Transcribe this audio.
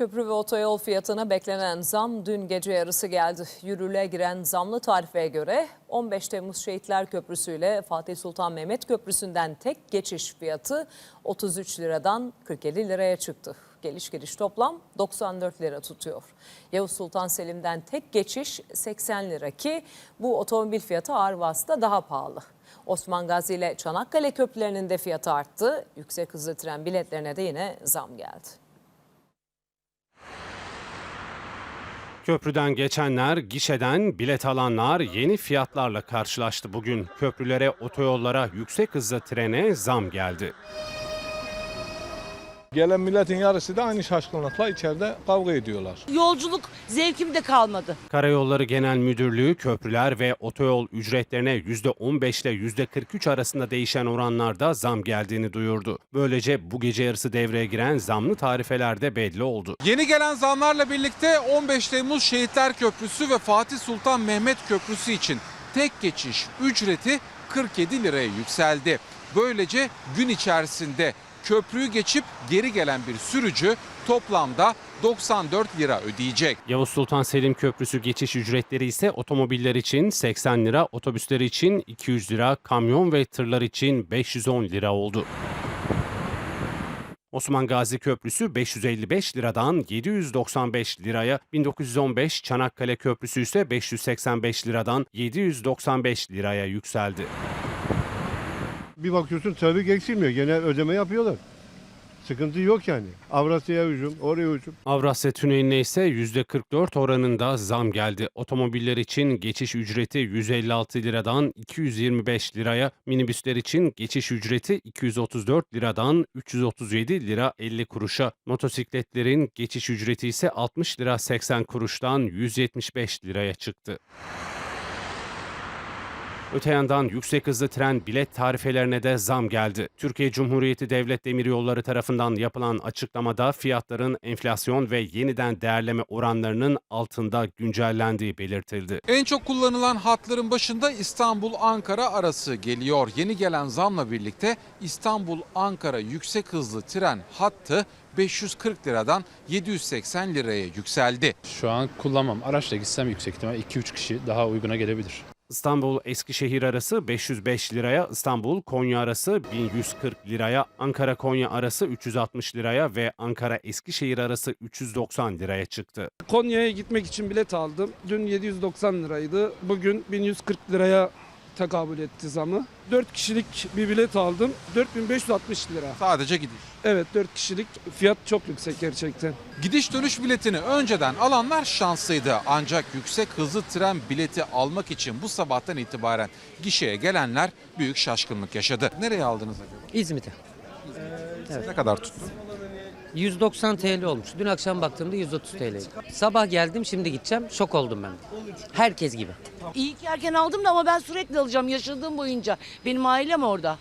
Köprü ve otoyol fiyatına beklenen zam dün gece yarısı geldi. Yürürlüğe giren zamlı tarifeye göre 15 Temmuz Şehitler Köprüsü ile Fatih Sultan Mehmet Köprüsü'nden tek geçiş fiyatı 33 liradan 47 liraya çıktı. Geliş gidiş toplam 94 lira tutuyor. Yavuz Sultan Selim'den tek geçiş 80 lira ki bu otomobil fiyatı ağır vasıta daha pahalı. Osman Gazi ile Çanakkale köprülerinin de fiyatı arttı. Yüksek hızlı tren biletlerine de yine zam geldi. Köprüden geçenler, gişeden bilet alanlar yeni fiyatlarla karşılaştı bugün. Köprülere, otoyollara, yüksek hızlı trene zam geldi. Gelen milletin yarısı da aynı şaşkınlıkla içeride kavga ediyorlar. Yolculuk zevkim de kalmadı. Karayolları Genel Müdürlüğü köprüler ve otoyol ücretlerine %15 ile %43 arasında değişen oranlarda zam geldiğini duyurdu. Böylece bu gece yarısı devreye giren zamlı tarifeler de belli oldu. Yeni gelen zamlarla birlikte 15 Temmuz Şehitler Köprüsü ve Fatih Sultan Mehmet Köprüsü için tek geçiş ücreti 47 liraya yükseldi. Böylece gün içerisinde köprüyü geçip geri gelen bir sürücü toplamda 94 lira ödeyecek. Yavuz Sultan Selim Köprüsü geçiş ücretleri ise otomobiller için 80 lira, otobüsler için 200 lira, kamyon ve tırlar için 510 lira oldu. Osman Gazi Köprüsü 555 liradan 795 liraya, 1915 Çanakkale Köprüsü ise 585 liradan 795 liraya yükseldi. Bir bakıyorsun trafik eksilmiyor. Gene ödeme yapıyorlar. Sıkıntı yok yani. Avrasya'ya hücum, oraya hücum. Avrasya Tüneli'ne ise %44 oranında zam geldi. Otomobiller için geçiş ücreti 156 liradan 225 liraya, minibüsler için geçiş ücreti 234 liradan 337 lira 50 kuruşa, motosikletlerin geçiş ücreti ise 60 lira 80 kuruştan 175 liraya çıktı. Öte yandan yüksek hızlı tren bilet tarifelerine de zam geldi. Türkiye Cumhuriyeti Devlet Demiryolları tarafından yapılan açıklamada fiyatların enflasyon ve yeniden değerleme oranlarının altında güncellendiği belirtildi. En çok kullanılan hatların başında İstanbul-Ankara arası geliyor. Yeni gelen zamla birlikte İstanbul-Ankara yüksek hızlı tren hattı 540 liradan 780 liraya yükseldi. Şu an kullanmam. Araçla gitsem yüksek ihtimal 2-3 kişi daha uyguna gelebilir. İstanbul Eskişehir arası 505 liraya, İstanbul Konya arası 1140 liraya, Ankara Konya arası 360 liraya ve Ankara Eskişehir arası 390 liraya çıktı. Konya'ya gitmek için bilet aldım. Dün 790 liraydı. Bugün 1140 liraya tekabül etti zamı. 4 kişilik bir bilet aldım. 4560 lira. Sadece gidiş. Evet 4 kişilik fiyat çok yüksek gerçekten. Gidiş dönüş biletini önceden alanlar şanslıydı. Ancak yüksek hızlı tren bileti almak için bu sabahtan itibaren gişeye gelenler büyük şaşkınlık yaşadı. Nereye aldınız acaba? İzmit'e. Ne kadar tuttu? 190 TL olmuş. Dün akşam baktığımda 130 TL. Sabah geldim şimdi gideceğim. Şok oldum ben. Herkes gibi. İyi ki erken aldım da ama ben sürekli alacağım yaşadığım boyunca. Benim ailem orada.